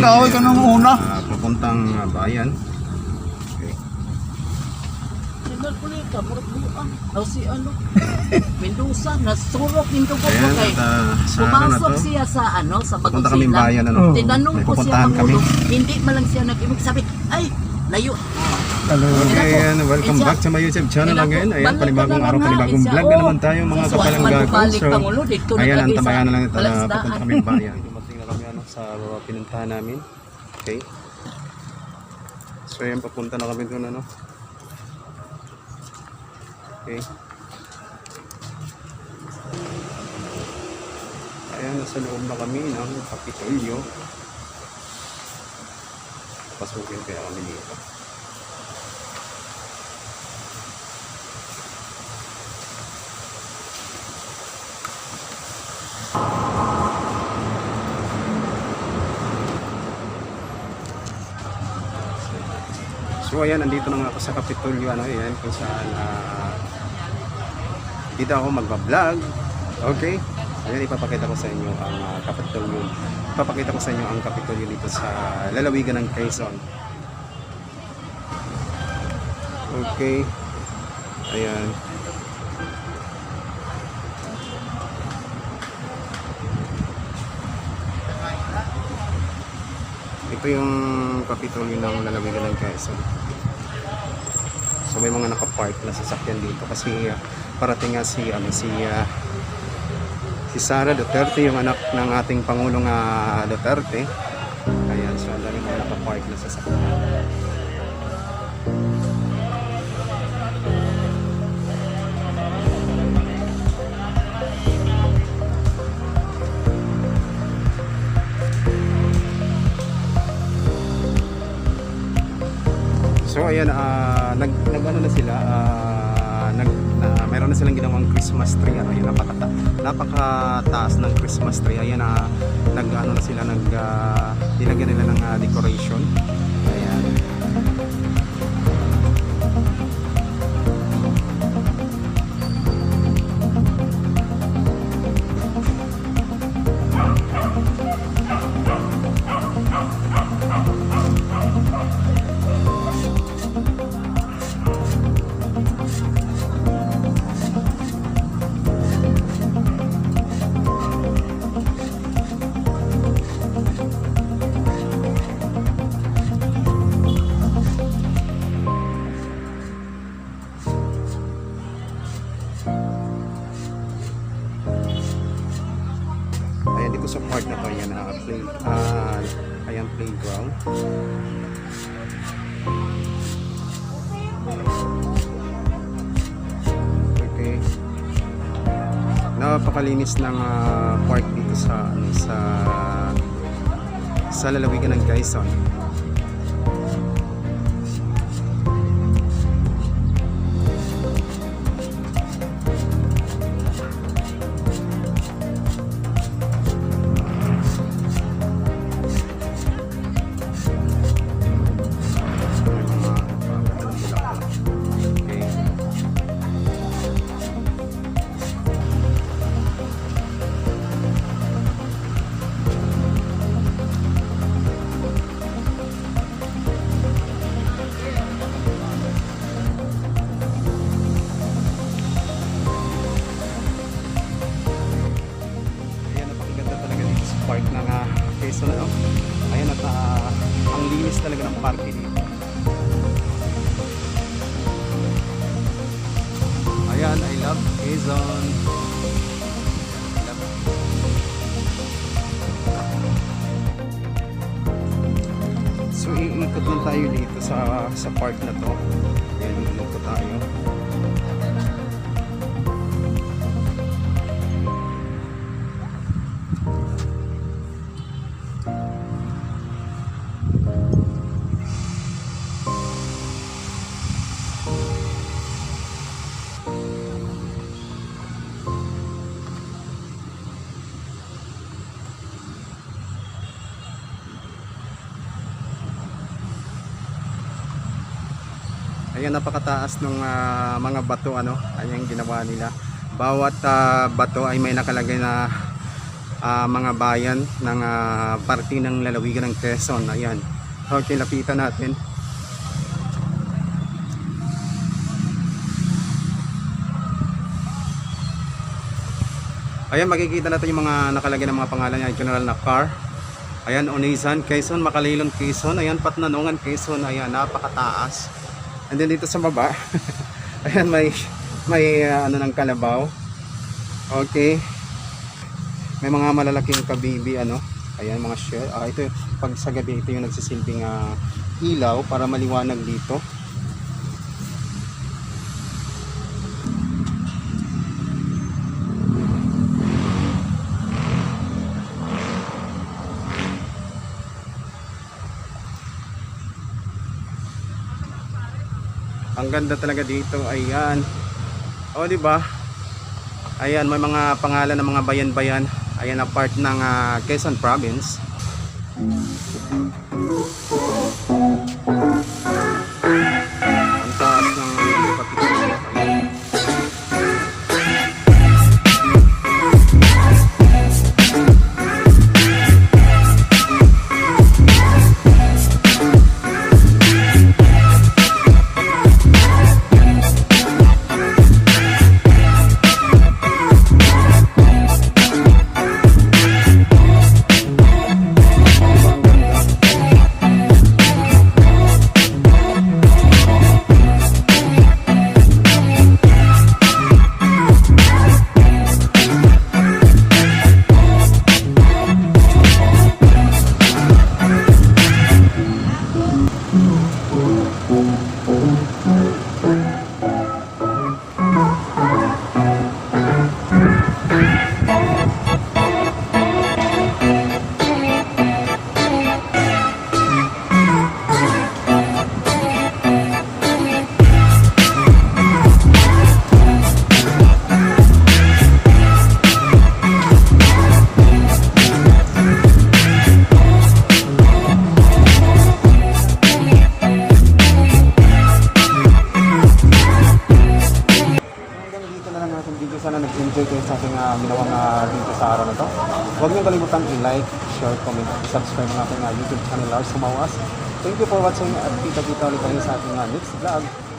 nag-away ka nung una. ah, papuntang ah, bayan. Okay. Sinal ko ka, murag buang. O si ano, Mendoza, nasurok dugo ko Ayan, kay. at ah, sa ano na Pumasok to, siya sa ano, sa bagong kami silang. bayan ano. Oh. Tinanong May ko siya pupuntahan kami. Pangulo, hindi man lang siya nag-ibig sabi, ay, layo. Okay, ayan, welcome back to my YouTube channel again. Ayan, panibagong araw, panibagong vlog na naman tayo mga kapalanggago. So, ayan, ang tabayan na lang ito na papunta kami bayan. Sa pinuntahan namin. Okay. So, ayan, papunta na kami doon ano. Okay. Ayan, nasa loob na kami ng Kapitolyo. Pasukin kaya kami dito. So ayan, nandito na nga ako sa Kapitolyo, ano, ayan, kung saan ah, dito ako magbablog. Okay? Ayan, ipapakita ko sa inyo ang uh, Kapitolyo. Ipapakita ko sa inyo ang Kapitolyo dito sa lalawigan ng Quezon. Okay. Ayan. Ito yung Kapitolyo ng lalawigan ng Quezon. So may mga nakapark na sasakyan dito kasi uh, parating nga si ano si uh, si Sara Duterte yung anak ng ating pangulong uh, Duterte. Ayan, so ang dami mga nakapark na sasakyan. So ayan, ah, nag, nag ano na sila, ah, nag, na, meron na silang ginawang Christmas tree. Ano, yun, napakata, napakataas ng Christmas tree. Ayan, ah, nag, ano na sila, nag, ah, nilagyan nila ng ah, decoration. Ayan, ayan, playground. Okay. Napakalinis ng ah, park dito sa ano, sa sa lalawigan ng Quezon. Park ng uh, Quezon. Ano? Ayan, at ah, ang linis talaga ng parke dito. Ayan, I love Quezon. So, iikot lang tayo dito sa sa park na to. Ayan, po tayo. Ayan napakataas ng ah, mga bato ano, ayan ginawa nila. Bawat ah, bato ay may nakalagay na ah, mga bayan ng ah, parte ng lalawigan ng Quezon. Ayan. Okay, lapitan natin. Ayan, makikita natin yung mga nakalagay ng mga pangalan niya, general na car. Ayan, Onisan, Quezon, Makalilon, Quezon. Ayan, Patnanungan, Quezon. Ayan, napakataas. And then dito sa baba, ayan, may, may ah, ano ng kalabaw. Okay. May mga malalaking kabibi, ano. Ayan, mga shell. Ah, ito, pag sa gabi, ito yung nagsisilbing ah, ilaw para maliwanag dito. Ang ganda talaga dito. Ayan. O, di ba? Ayan, may mga pangalan ng mga bayan-bayan. Ayan, na part ng ah, Quezon Province. Na lang ating video. Sana nag-enjoy kayo sa ating uh, ginawang uh, video sa araw na to. Huwag niyo kalimutan i-like, share, comment, subscribe ng ating uh, YouTube channel Lars Sumawas. Thank you for watching at kita-kita ulit tayo sa ating uh, next vlog.